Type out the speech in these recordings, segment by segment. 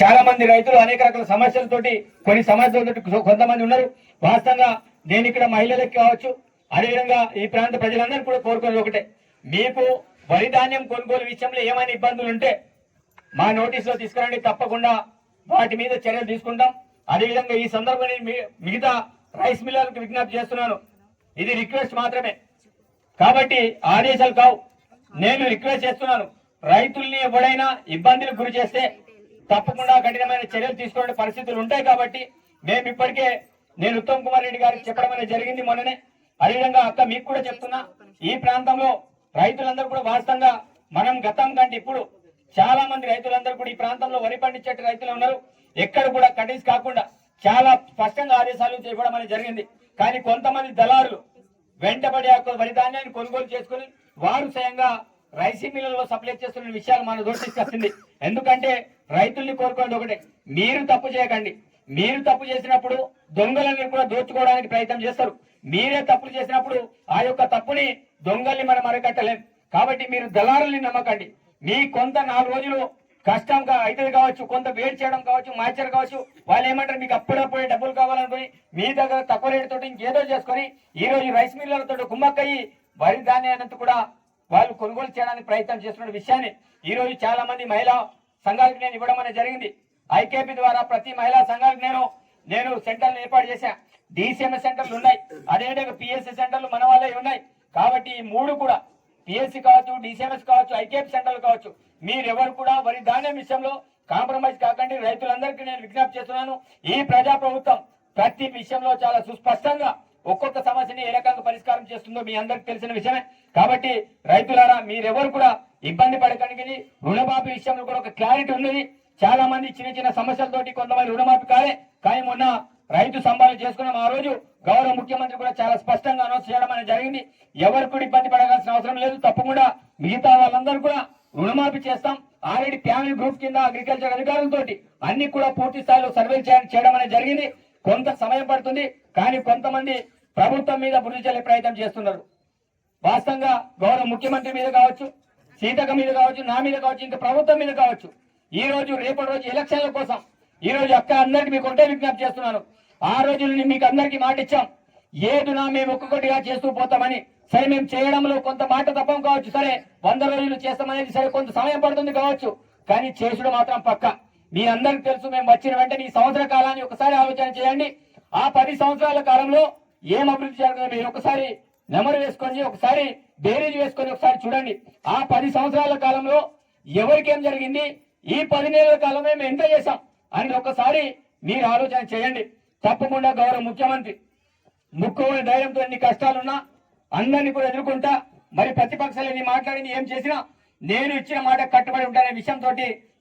చాలా మంది రైతులు అనేక రకాల సమస్యలతోటి కొన్ని సమస్యలతో కొంతమంది ఉన్నారు. వాస్తవంగా నేను ఇక్కడ మహిళలకు కావచ్చు అదేవిధంగా ఈ ప్రాంత ప్రజలందరూ కూడా కోరుకునేది ఒకటే. మీకు వరి ధాన్యం కొనుగోలు విషయంలో ఏమైనా ఇబ్బందులు ఉంటే మా నోటీసులో తీసుకురండి. తప్పకుండా వాటి మీద చర్యలు తీసుకుంటాం. అదేవిధంగా ఈ సందర్భంగా మిగతా రైస్ మిల్లర్లకు విజ్ఞప్తి చేస్తున్నాను. ఇది రిక్వెస్ట్ మాత్రమే. కాబట్టి ఆదేశాలు కావు. నేను రిక్వెస్ట్ చేస్తున్నాను. రైతుల్ని ఎవడైనా ఇబ్బందులకు గురి చేస్తే తప్పకుండా కఠినమైన చర్యలు తీసుకునే పరిస్థితులు ఉంటాయి కాబట్టి మేము ఇప్పటికే నేను ఉత్తమ్ కుమార్ రెడ్డి గారికి చెప్పడం అనేది జరిగింది మొన్ననే. అదేవిధంగా అక్క మీకు కూడా చెప్తున్నా ఈ ప్రాంతంలో రైతులందరూ కూడా వాస్తవంగా మనం గతం కంటే ఇప్పుడు చాలా మంది రైతులందరూ కూడా ఈ ప్రాంతంలో వరి పండించే రైతులు ఉన్నారు. ఎక్కడ కూడా కటింగ్స్ కాకుండా చాలా స్పష్టంగా ఆదేశాలు చేయడం అనేది జరిగింది. కానీ కొంతమంది దళారులు వెంటబడి ఆ వరి ధాన్యాన్ని కొనుగోలు చేసుకుని వారు స్వయంగా రైస్ మిల్లులలో సప్లై చేస్తున్న విషయాలు మన దృష్టికి తీసుకొస్తుంది ఎందుకంటే రైతుల్ని కోరుకోండి ఒకటే. మీరు తప్పు చేయకండి. మీరు తప్పు చేసినప్పుడు దొంగలని కూడా దోచుకోవడానికి ప్రయత్నం చేస్తారు. మీరే తప్పులు చేసినప్పుడు ఆ యొక్క తప్పుని దొంగల్ని మనం అరకట్టలేం. కాబట్టి మీరు దళారుల్ని నమ్మకండి. మీ కొంత నాలుగు రోజులు కష్టంగా అవుతుంది కావచ్చు కొంత వేడి చేయడం కావచ్చు మార్చర్ కావచ్చు వాళ్ళు ఏమంటారు మీకు అప్పుడప్పుడే డబ్బులు కావాలనుకుని మీ దగ్గర తక్కువ రేటుతో ఇంకేదో చేసుకొని ఈ రోజు రైస్ మిల్లర్లతో కుమ్మక్కయ్యి వరి ధాన్యానంత కూడా వాళ్ళు కొనుగోలు చేయడానికి ప్రయత్నం చేస్తున్న విషయాన్ని ఈ రోజు చాలా మంది మహిళా సంఘాలకు నేను ఇవ్వడం అనేది జరిగింది. ఐకేపీ ద్వారా ప్రతి మహిళా సంఘాలకు నేను నేను సెంటర్లు ఏర్పాటు చేశా. డిసిఎంఎస్ సెంటర్లు ఉన్నాయి. అదేవిధంగా పిఎస్సి సెంటర్లు మన వాళ్ళే ఉన్నాయి. కాబట్టి ఈ మూడు కూడా పిఎస్సి కావచ్చు డిసిఎంఎస్ కావచ్చు ఐకేపీ సెంటర్లు కావచ్చు మీరెవరు కూడా వరి ధాన్యం విషయంలో కాంప్రమైజ్ కాకండి. రైతులందరికీ నేను విజ్ఞప్తి చేస్తున్నాను. ఈ ప్రజా ప్రభుత్వం ప్రతి విషయంలో చాలా సుస్పష్టంగా ఒక్కొక్క సమస్యని ఏ రకంగా చేస్తుందో మీ అందరికి తెలిసిన విషయమే. కాబట్టి రైతులారా మీరెవరు కూడా ఇబ్బంది పడకండి. రుణమాఫీ విషయంలో కూడా ఒక క్లారిటీ ఉన్నది. చాలా మంది చిన్న చిన్న సమస్యలతోటి కొంతమంది రుణమాఫీ కాలే. కానీ మొన్న రైతు సంపాదన చేసుకున్నాం. ఆ రోజు గౌరవ ముఖ్యమంత్రి కూడా చాలా స్పష్టంగా అనౌన్స్ చేయడం అనేది జరిగింది. ఎవరు కూడా ఇబ్బంది పడాల్సిన అవసరం లేదు. తప్పకుండా మిగతా వాళ్ళందరూ కూడా రుణమాఫీ చేస్తాం. ఆల్రెడీ ఫ్యామిలీ గ్రూప్ కింద అగ్రికల్చర్ అధికారులతో అన్ని కూడా పూర్తి స్థాయిలో సర్వే చేయడం అనేది జరిగింది. కొంత సమయం పడుతుంది. కానీ కొంతమంది ప్రభుత్వం మీద బుద్ధి చల్లే ప్రయత్నం చేస్తున్నారు. వాస్తవంగా గౌరవ ముఖ్యమంత్రి మీద కావచ్చు సీతక మీద కావచ్చు నా మీద కావచ్చు ఇంకా ప్రభుత్వం మీద కావచ్చు. ఈ రోజు రేపటి రోజు ఎలక్షన్ల కోసం ఈ రోజు అక్క అందరికి మీకు ఒకటే విజ్ఞప్తి చేస్తున్నాను. ఆ రోజు మీకు అందరికి మాట ఇచ్చాం. ఏదునా మేము ఒక్కొక్కటిగా చేస్తూ పోతామని. సరే మేము చేయడంలో కొంత మాట తప్పం కావచ్చు. సరే వంద రోజులు చేస్తామనేది సరే కొంత సమయం పడుతుంది కావచ్చు. కానీ చేసుడు మాత్రం పక్క. మీ అందరికి తెలుసు మేము వచ్చిన వెంటనే ఈ సంవత్సర కాలాన్ని ఒకసారి ఆలోచన చేయండి. ఆ పది సంవత్సరాల కాలంలో ఏం అభివృద్ధి జరగదు మీరు ఒకసారి నెమరు వేసుకొని ఒకసారి బేరీజ్ వేసుకొని ఒకసారి చూడండి. ఆ పది సంవత్సరాల కాలంలో ఎవరికి ఏం జరిగింది? ఈ పది నెలల కాలంలో మేము ఎంత చేశాం? అని ఒకసారి మీరు ఆలోచన చేయండి. తప్పకుండా గౌరవ ముఖ్యమంత్రి ముక్కుని ధైర్యంతో ఎన్ని కష్టాలున్నా అందరినీ కూడా ఎదుర్కొంటా మరి ప్రతిపక్షాలు ఎన్ని మాట్లాడింది ఏం చేసినా నేను ఇచ్చిన మాట కట్టుబడి ఉంటానే విషయంతో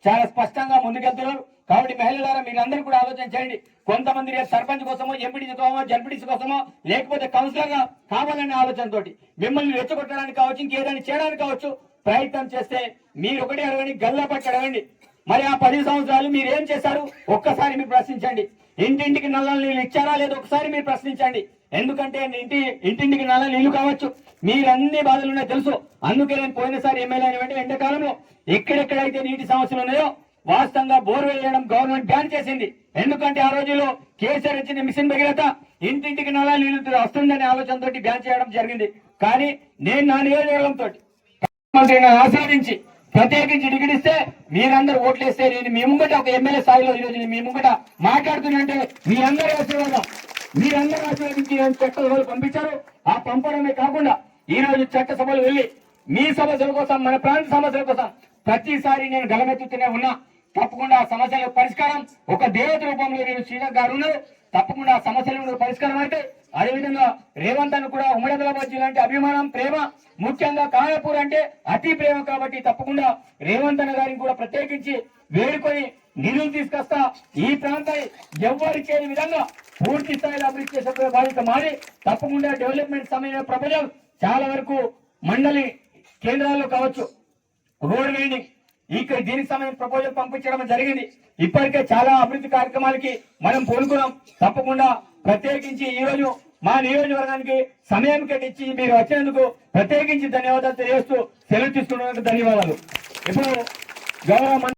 చాలా స్పష్టంగా ముందుకెళ్తున్నారు. కాబట్టి మహిళలారా మీరందరూ కూడా ఆలోచన చేయండి. కొంతమంది సర్పంచ్ కోసమో ఎంపీడీ కోసమో జడ్పీటీసీ కోసమో లేకపోతే కౌన్సిలర్గా కావాలనే ఆలోచనతోటి మిమ్మల్ని రెచ్చగొట్టడానికి కావచ్చు ఇంకేదైనా చేయడానికి కావచ్చు ప్రయత్నం చేస్తే మీరు ఒకటి అడగండి గల్లా అడగండి. మరి ఆ పది సంవత్సరాలు మీరు ఏం చేశారు? ఒక్కసారి మీరు ప్రశ్నించండి. ఇంటింటికి నల్ల నీళ్ళు ఇచ్చారా లేదా ఒకసారి మీరు ప్రశ్నించండి. ఎందుకంటే ఇంటి ఇంటింటికి నల్ల నీళ్ళు కావచ్చు. మీరు అన్ని బాధలు ఉన్నాయి తెలుసు. అందుకే నేను పోయినసారి ఎమ్మెల్యే అయిన వెంటనే ఎండాకాలంలో ఎక్కడెక్కడైతే నీటి సమస్యలు ఉన్నాయో వాస్తవంగా బోర్ వేయడం గవర్నమెంట్ బ్యాన్ చేసింది. ఎందుకంటే ఆ రోజుల్లో కేసీఆర్ ఇచ్చిన మిషన్ భగీరథ ఇంటింటికి నలా నీళ్ళు వస్తుందనే ఆలోచనతో బ్యాన్ చేయడం జరిగింది. కానీ నేను నా నియోజకవర్గంతో మంత్రిని ఆస్వాదించి ప్రత్యేకించి డిగిడిస్తే మీరందరూ ఓట్లేస్తే నేను మీ ముంగట ఒక ఎమ్మెల్యే స్థాయిలో ఈ మీ ముంగట మాట్లాడుతున్నంటే మీరందరూ ఆశీర్వాదం. మీరందరూ ఆశీర్వదించి చట్ట సభలు పంపించారు? ఆ పంపడమే కాకుండా ఈ రోజు చట్టసభలు వెళ్ళి మీ సమస్యల కోసం మన ప్రాంత సమస్యల కోసం ప్రతిసారి నేను గలమెత్తుతూనే ఉన్నా. తప్పకుండా ఆ సమస్యల పరిష్కారం ఒక దేవత రూపంలో నేను శ్రీనాథ్ గారు తప్పకుండా ఆ సమస్యల పరిష్కారం అయితే అదేవిధంగా రేవంత్ అని కూడా ఉమ్మడి ఆదిలాబాద్ జిల్లా అంటే అభిమానం ప్రేమ ముఖ్యంగా కాయపూర్ అంటే అతి ప్రేమ కాబట్టి తప్పకుండా రేవంత్ అన్న గారిని కూడా ప్రత్యేకించి వేడుకొని నిధులు తీసుకొస్తా. ఈ ప్రాంతాన్ని ఎవ్వరు చేయని విధంగా పూర్తి స్థాయిలో అభివృద్ధి చేసే బాధ్యత మారి తప్పకుండా డెవలప్మెంట్ సమయ ప్రపంచం చాలా వరకు మండలి కేంద్రాల్లో కావచ్చు. రోడ్ వెయిండింగ్ ఇక్కడ దీనికి సంబంధించిన ప్రపోజల్ పంపించడం జరిగింది. ఇప్పటికే చాలా అభివృద్ధి కార్యక్రమాలకి మనం పూనుకున్నాం. తప్పకుండా ప్రత్యేకించి ఈ రోజు మా నియోజకవర్గానికి సమయం కట్టించి మీరు వచ్చినందుకు ప్రత్యేకించి ధన్యవాదాలు తెలియజేస్తూ సెలవు తీసుకున్నందుకు ధన్యవాదాలు. ఇప్పుడు గౌరవ